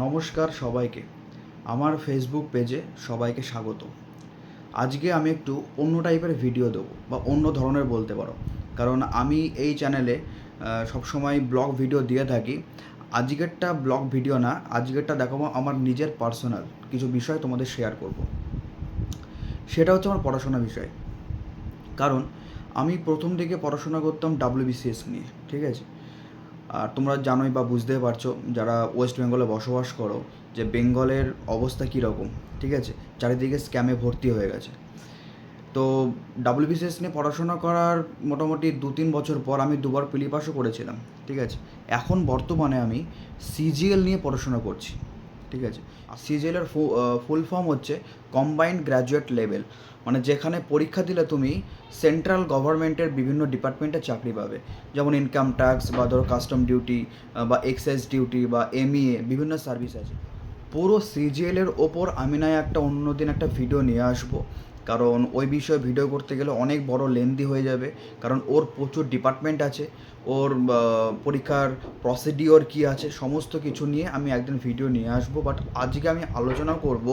নমস্কার সবাইকে। আমার ফেসবুক পেজে সবাইকে স্বাগত। আজকে আমি একটু অন্য টাইপের ভিডিও দেবো, বা অন্য ধরনের বলতে পারো। কারণ আমি এই চ্যানেলে সবসময় ব্লগ ভিডিও দিয়ে থাকি। আজকেরটা ব্লগ ভিডিও না, আজকেরটা দেখাবো আমার নিজের পার্সোনাল কিছু বিষয় তোমাদের শেয়ার করব। সেটা হচ্ছে আমার পড়াশোনা বিষয়। কারণ আমি প্রথম দিকে পড়াশোনা করতাম ডাব্লিউবিসিএস নিয়ে, ঠিক আছে? আর তোমরা জানোই বা বুঝতে পারছ, যারা ওয়েস্ট বেঙ্গলে বসবাস করো, যে বেঙ্গলের অবস্থা কীরকম, ঠিক আছে? চারিদিকে স্ক্যামে ভর্তি হয়ে গেছে। তো ডাব্লিউবিসিএস নিয়ে পড়াশোনা করার মোটামুটি দু তিন বছর পর আমি দুবার পিলিপাসও করেছিলাম, ঠিক আছে? এখন বর্তমানে আমি সিজিএল নিয়ে পড়াশোনা করছি। ঠিক আছে? সিজিএলের ফুল ফর্ম হচ্ছে কম্বাইন্ড গ্র্যাজুয়েট লেভেল মানে যেখানে পরীক্ষা দিলে তুমি সেন্ট্রাল গভর্নমেন্টের বিভিন্ন ডিপার্টমেন্টে চাকরি পাবে। যেমন ইনকাম ট্যাক্স বা ধরো কাস্টম ডিউটি বা এক্সাইজ ডিউটি বা এমইএ বিভিন্ন সার্ভিস আছে। পুরো সিজিএলের ওপর আমি নয় একটা অন্যদিন একটা ভিডিও নিয়ে আসব। কারণ ওই বিষয়ে ভিডিও করতে গেলে অনেক বড় লেন্দি হয়ে যাবে। কারণ ওর প্রচুর ডিপার্টমেন্ট আছে, ওর পরীক্ষার প্রসিডিওর কী আছে, সমস্ত কিছু নিয়ে আমি একদিন ভিডিও নিয়ে আসব। বাট আজকে আমি আলোচনা করব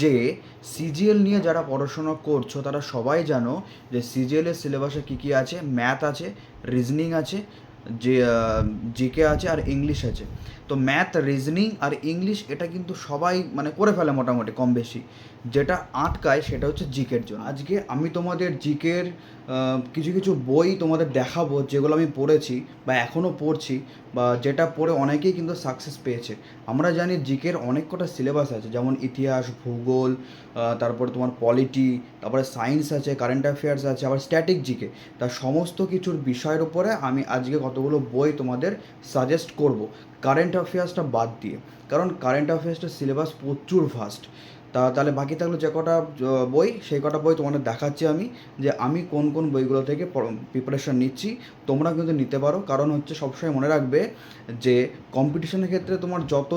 যে সিজিএল নিয়ে যারা পড়াশোনা করছ, তারা সবাই জানো যে সিজিএলের সিলেবাসে কী কী আছে ম্যাথ আছে রিজনিং আছে, যে জিকে আছে আর ইংলিশ আছে। তো ম্যাথ রিজনিং আর ইংলিশ এটা কিন্তু সবাই মানে করে ফেলে মোটামুটি কম বেশি। যেটা আটকায় সেটা হচ্ছে জিকের জন্য। আজকে আমি তোমাদের জিকের কিছু কিছু বই তোমাদের দেখাবো যেগুলো আমি পড়েছি বা এখনও পড়ছি বা যেটা পড়ে অনেকেই কিন্তু সাকসেস পেয়েছে। আমরা জানি জিকের অনেক কটা সিলেবাস আছে, যেমন ইতিহাস, ভূগোল তারপরে তোমার পলিটি তারপরে সায়েন্স আছে কারেন্ট অ্যাফেয়ার্স আছে, আবার স্ট্যাটিক জিকে। তার সমস্ত কিছুর বিষয়ের উপরে আমি আজকে কতগুলো বই তোমাদের সাজেস্ট করব। কারেন্ট অ্যাফেয়ার্সটা বাদ দিয়ে, কারণ কারেন্ট অ্যাফেয়ার্সটা সিলেবাস প্রচুর ফাস্ট তা তাহলে বাকি থাকল যে কটা বই, সেই কটা বই তোমাদের দেখাচ্ছি আমি, যে আমি কোন কোন বইগুলো থেকে প্রিপারেশন নিচ্ছি, তোমরা কিন্তু নিতে পারো। কারণ হচ্ছে সবসময় মনে রাখবে যে কম্পিটিশনের ক্ষেত্রে তোমার যত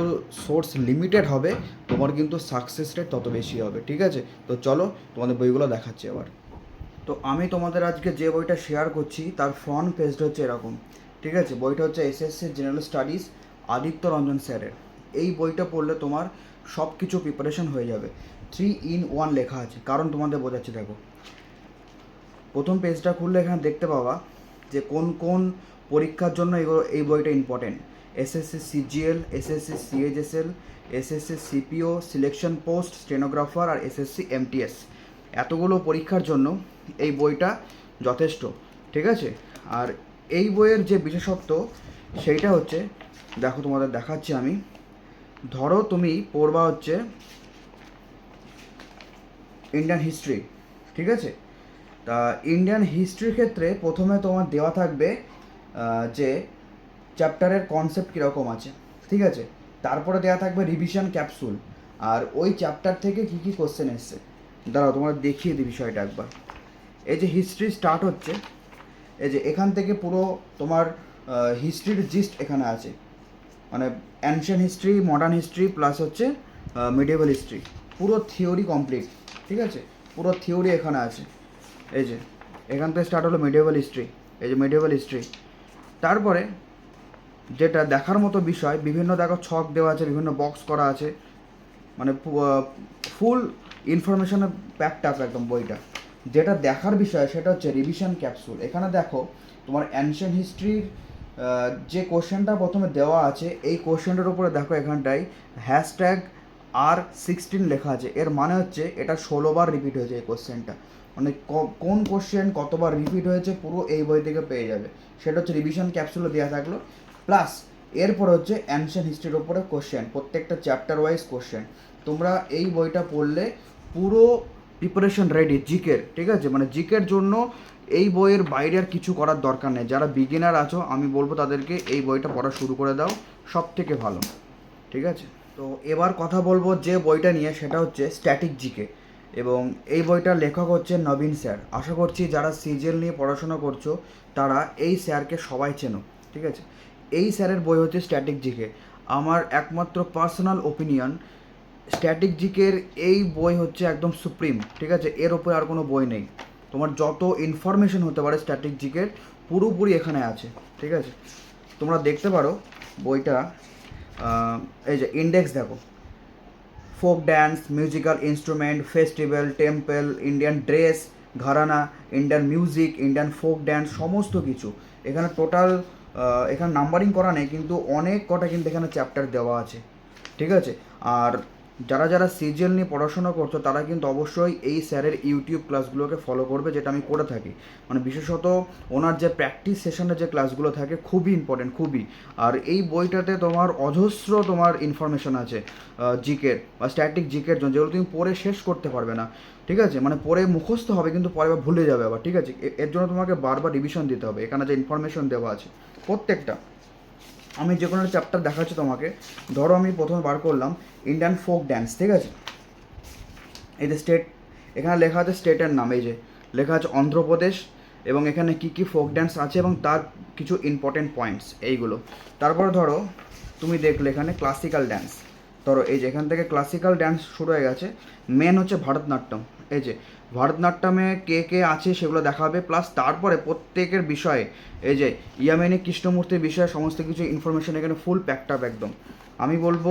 সোর্স লিমিটেড হবে, তোমার কিন্তু সাকসেস রেট তত বেশি হবে, ঠিক আছে? তো চলো তোমাদের বইগুলো দেখাচ্ছি আবার তো আমি তোমাদের আজকে যে বইটা শেয়ার করছি, তার ফ্রন্ট পেজটা হচ্ছে এরকম, ঠিক আছে? বইটা হচ্ছে SSC general studies Aditya Ranjan স্যারের। এই বইটা পড়লে তোমার সব কিছু প্রিপারেশন হয়ে যাবে। থ্রি ইন ওয়ান লেখা আছে। কারণ তোমাদের বোঝাচ্ছি, দেখো। প্রথম পেজটা খুললে এখানে দেখতে পাবা যে কোন কোন পরীক্ষার জন্য এগুলো, এই বইটা important SSC CGL SSC CHSL SSC CPO selection post stenographer আর এসএসসি এমটিএস এতগুলো পরীক্ষার জন্য এই বইটা যথেষ্ট, ঠিক আছে? আর এই বইয়ের যে বিশেষত্ব, সেইটা হচ্ছে, দেখো তোমাদের দেখাচ্ছি আমি। ধরো তুমি পড়বা হচ্ছে ইন্ডিয়ান হিস্ট্রি ঠিক আছে? তা ইন্ডিয়ান হিস্ট্রির ক্ষেত্রে প্রথমে তোমার দেওয়া থাকবে যে চ্যাপ্টারের কনসেপ্ট কীরকম আছে, ঠিক আছে? তারপরে দেওয়া থাকবে রিভিশন ক্যাপসুল আর ওই চ্যাপ্টার থেকে কী কী কোশ্চেন এসছে? দাঁড়াও, তোমরা দেখিয়ে দিই বিষয়টা একবার। এই যে হিস্ট্রি স্টার্ট হচ্ছে, এই যে এখান থেকে পুরো তোমার হিস্ট্রির জিস্ট এখানে আছে। মানে ancient history modern history plus হচ্ছে মিডিয়েবল হিস্ট্রি পুরো থিওরি কমপ্লিট ঠিক আছে? পুরো থিওরি এখানে আছে। এই যে, এখান থেকে স্টার্ট হলো মিডিয়েবল হিস্ট্রি এই যে মিডিয়েবল হিস্ট্রি তারপরে যেটা দেখার মতো বিষয়, বিভিন্ন দেখো ছক দেওয়া আছে, বিভিন্ন বক্স করা আছে। মানে ফুল ইনফরমেশনের প্যাকড আপ একদম বইটা। যেটা দেখার বিষয় সেটা হচ্ছে রিভিশন ক্যাপসুল এখানে দেখো তোমার অ্যানশিয়ান হিস্ট্রির যে কোশ্চেনটা প্রথমে দেওয়া আছে, এই কোশ্চেনটার উপরে দেখো এখানটায় হ্যাশট্যাগ আর সিক্সটিন লেখা আছে। এর মানে হচ্ছে এটা ষোলোবার রিপিট হয়েছে এই কোশ্চেনটা। মানে কোন কোশ্চেন কতবার রিপিট হয়েছে পুরো এই বই থেকে পেয়ে যাবে। সেটা হচ্ছে রিভিশন ক্যাপসুলে দেওয়া থাকল। প্লাস এরপর হচ্ছে অ্যানশিয়ান হিস্ট্রির ওপরে কোশ্চেন প্রত্যেকটা চ্যাপ্টার ওয়াইজ কোশ্চেন তোমরা এই বইটা পড়লে পুরো প্রিপারেশন রেডি জিকের ঠিক আছে? মানে জিকের জন্য এই বইয়ের বাইরে আর কিছু করার দরকার নেই। যারা বিগিনার আছো, আমি বলব তাদেরকে এই বইটা পড়া শুরু করে দাও সব থেকে ভালো। ঠিক আছে? তো এবার কথা বলব যে বইটা নিয়ে, সেটা হচ্ছে স্ট্যাটিক জিকে এবং এই বইটার লেখক হচ্ছে নবীন স্যার। আশা করছি যারা সিজিএল নিয়ে পড়াশোনা করছ, তারা এই স্যারকে সবাই চেনো। ঠিক আছে? এই স্যারের বই হচ্ছে স্ট্যাটিক জিকে আমার একমাত্র পার্সোনাল ওপিনিয়ন স্ট্যাটিক জিকের এই বই হচ্ছে একদম সুপ্রিম ঠিক আছে? এর ওপরে আর কোনো বই নেই। তোমার যত ইনফরমেশন হতে পারে স্ট্যাটিক পুরোপুরি এখানে আছে, ঠিক আছে? তোমরা দেখতে পারো বইটা এই যে ইন্ডেক্স দেখো। Folk dance musical instrument festival temple Indian dress ঘরানা Indian music Indian folk dance সমস্ত কিছু। এখানে টোটাল এখানে নাম্বারিং করা নেই, কিন্তু অনেক কটা কিন্তু এখানে চ্যাপ্টার দেওয়া আছে, ঠিক আছে? আর যারা যারা সিজিএল নিয়ে পড়াশোনা করছ, তারা কিন্তু অবশ্যই এই স্যারের ইউটিউব ক্লাসগুলোকে ফলো করবে, যেটা আমি করে থাকি। মানে বিশেষত ওনার যে প্র্যাকটিস সেশনের যে ক্লাসগুলো থাকে, খুবই ইম্পর্টেন্ট খুবই। আর এই বইটাতে তোমার অজস্র তোমার ইনফরমেশন আছে জিকের বা স্ট্যাটিক জিকের জন্য, যেগুলো তুমি পড়ে শেষ করতে পারবে না। ঠিক আছে? মানে পড়ে মুখস্থ হবে, কিন্তু পরে ভুলে যাবে আবার, ঠিক আছে? এর জন্য তোমাকে বারবার রিভিশন দিতে হবে। এখানে যে ইনফরমেশন দেওয়া আছে, প্রত্যেকটা। আমি যে কোনো চ্যাপ্টার দেখাচ্ছি তোমাকে। ধরো আমি প্রথমে বার করলাম ইন্ডিয়ান ফোক ড্যান্স ঠিক আছে? এই যে স্টেট এখানে লেখা আছে স্টেটের নাম, এই যে। লেখা আছে অন্ধ্রপ্রদেশ, এবং এখানে কি কি ফোক ড্যান্স আছে, এবং তার কিছু ইম্পর্টেন্ট পয়েন্টস এইগুলো। তারপর ধরো, তুমি দেখলে এখানে ক্লাসিক্যাল ড্যান্স ধরো, এই যে এখান থেকে ক্লাসিক্যাল ড্যান্স শুরু হয়ে গেছে। মেন হচ্ছে ভারতনাট্যম, এই যে। ভারতনাট্যমে কে কে আছে সেগুলো দেখাবে প্লাস তারপরে প্রত্যেকের বিষয়ে, এই যে ইয়ামিনী কৃষ্ণমূর্তির বিষয়ে সমস্ত কিছু ইনফরমেশন এখানে ফুল প্যাকড আপ একদম। আমি বলব,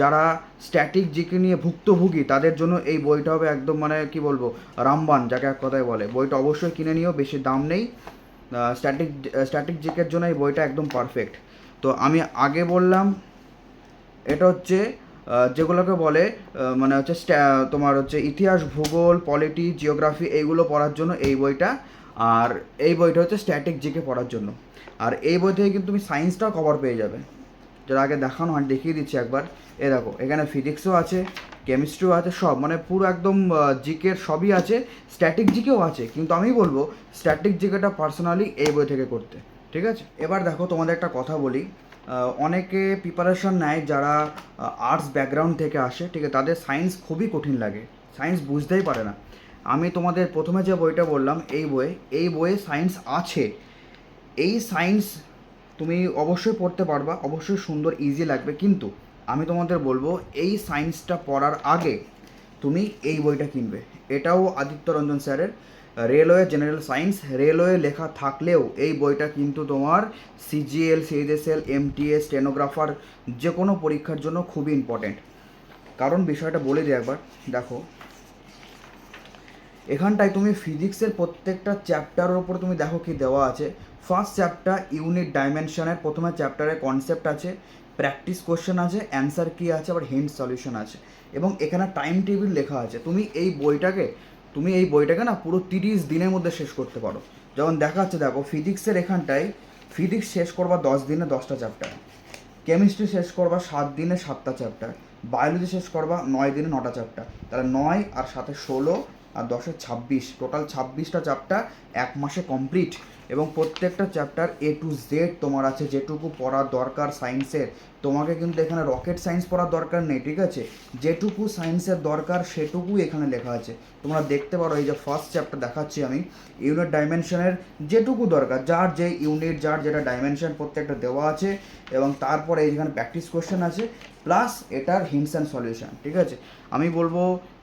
যারা স্ট্যাটিক জিকে নিয়ে ভুক্তভোগী, তাদের জন্য এই বইটা হবে একদম মানে কি বলব, রামবান, যাকে এক কথায় বলে। বইটা অবশ্যই কিনে নিও, বেশি দাম নেই। স্ট্যাটিক স্ট্যাটিক জিকের জন্য এই বইটা একদম পারফেক্ট তো আমি আগে বললাম, এটা হচ্ছে যেগুলোকে বলে মানে হচ্ছে তোমার হচ্ছে ইতিহাস, ভূগোল, পলিটি, জিওগ্রাফি, এইগুলো পড়ার জন্য এই বইটা। আর এই বইটা হচ্ছে স্ট্যাটিক জিকে পড়ার জন্য। আর এই বই থেকে কিন্তু তুমি সায়েন্সটাও কভার পেয়ে যাবে। যেটা আগে দেখানো হয়, দেখিয়ে দিচ্ছি একবার। এ দেখো, এখানে ফিজিক্সও আছে কেমিস্ট্রিও আছে, সব। মানে পুরো একদম জিকের সবই আছে স্ট্যাটিক জিকেও আছে। কিন্তু আমি বলব স্ট্যাটিক জিকেটা পার্সোনালি এই বই থেকে করতে। ঠিক আছে? এবার দেখো তোমাদের একটা কথা বলি। অনেকে প্রিপারেশন নেয় যারা আর্টস ব্যাকগ্রাউন্ড থেকে আসে, ঠিক আছে? তাদের সায়েন্স খুবই কঠিন লাগে। সায়েন্স বুঝতেই পারে না। আমি তোমাদের প্রথমে যে বইটা বললাম, এই বইয়ে এই বইয়ে সায়েন্স আছে। এই সায়েন্স তুমি অবশ্যই পড়তে পারবা, অবশ্যই সুন্দর ইজি লাগবে। কিন্তু আমি তোমাদের বলব, এই সায়েন্সটা পড়ার আগে তুমি এই বইটা কিনবে। এটাও আদিত্য রঞ্জন স্যারের। রেলওয়ে জেনারেল সায়েন্স রেলওয়ে লেখা থাকলেও এই বইটা কিন্তু তোমার সিজিএল, সিএইচএসএল, এমটিএস, স্টেনোগ্রাফার যে কোনো পরীক্ষার জন্য খুবই ইম্পর্টেন্ট কারণ বিষয়টা বলে দিই একবার, দেখো। এখানটায় তুমি ফিজিক্সের প্রত্যেকটা চ্যাপ্টারের ওপর তুমি দেখো কি দেওয়া আছে। ফার্স্ট চ্যাপ্টার ইউনিট ডাইমেনশনের প্রথমে চ্যাপ্টারের কনসেপ্ট আছে প্র্যাকটিস কোশ্চেন আছে অ্যান্সার কী আছে, আবার হিন্ট সলিউশন আছে। এবং এখানে টাইম টেবিল লেখা আছে। তুমি এই বইটাকে তুমি এই বইটাকে না পুরো তিরিশ দিনের মধ্যে শেষ করতে পারো। যেমন দেখা যাচ্ছে, দেখো, ফিজিক্সের এখানটায় ফিজিক্স শেষ করবা দশ দিনে দশটা চ্যাপ্টার। কেমিস্ট্রি শেষ করবা সাত দিনে সাতটা চ্যাপ্টার। বায়োলজি শেষ করবা নয় দিনে নটা চ্যাপ্টার। তাহলে নয় আর সাথে ষোলো আর দশে ছাব্বিশ। টোটাল ছাব্বিশটা চ্যাপ্টার এক মাসে কমপ্লিট এবং প্রত্যেকটা চ্যাপ্টার এ টু জেড তোমার আছে। যেটুকু পড়ার দরকার সায়েন্সের তোমাকে কিন্তু এখানে রকেট সায়েন্স পড়ার দরকার নেই, ঠিক আছে? যেটুকু সায়েন্সের দরকার সেটুকু এখানে লেখা আছে। তোমরা দেখতে পারো এই যে ফার্স্ট চ্যাপ্টার দেখাচ্ছি আমি। ইউনিট ডাইমেনশনের যেটুকু দরকার, যার যে ইউনিট যার যেটা ডাইমেনশন প্রত্যেকটা দেওয়া আছে এবং তারপরে এইখানে প্র্যাকটিস কোশ্চেন আছে। প্লাস এটার হিন্টস অ্যান্ড সলিউশন ঠিক আছে? আমি বলব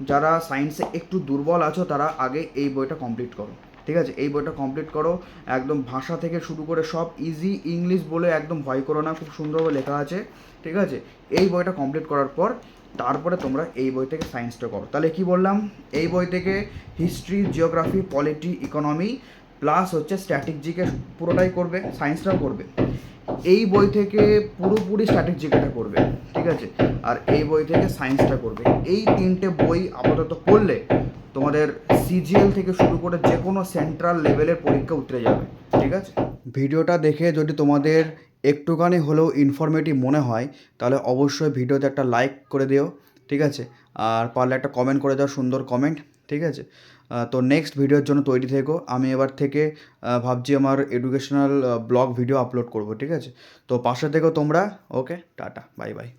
যারা সায়েন্সে একটু দুর্বল আছো, তারা আগে এই বইটা কমপ্লিট করো, ঠিক আছে? এই বইটা কমপ্লিট করো, একদম ভাষা থেকে শুরু করে সব ইজি ইংলিশ বলে একদম ভয় করো না, খুব সুন্দরভাবে লেখা আছে, ঠিক আছে? এই বইটা কমপ্লিট করার পর তারপরে তোমরা এই বই থেকে সায়েন্সটা করো। তাহলে কি বললাম? এই বই থেকে history geography polity economy plus হচ্ছে স্ট্র্যাটেজিকে পুরোটাই করবে সায়েন্সটাও করবে। এই বই থেকে পুরোপুরি স্ট্র্যাটেজিকটা করবে, ঠিক আছে? আর এই বই থেকে সায়েন্সটা করবে। এই তিনটে বই আপাতত পড়লে তোমাদের সিজিএল থেকে শুরু করে যে কোনো সেন্ট্রাল লেভেলের পরীক্ষা উতরে যাবে, ঠিক আছে? ভিডিওটা দেখে যদি তোমাদের একটুখানি হলেও ইনফরমেটিভ মনে হয়, তাহলে অবশ্যই ভিডিওতে একটা লাইক করে দিও, ঠিক আছে? আর পারলে একটা কমেন্ট করে দাও, সুন্দর কমেন্ট ঠিক আছে? তো নেক্সট ভিডিওর জন্য তৈরি থেকো। আমি এবার থেকে ভাবছি আমার এডুকেশনাল ব্লগ ভিডিও আপলোড করব, ঠিক আছে? তো পাশে থেকো তোমরা ওকে টাটা বাই বাই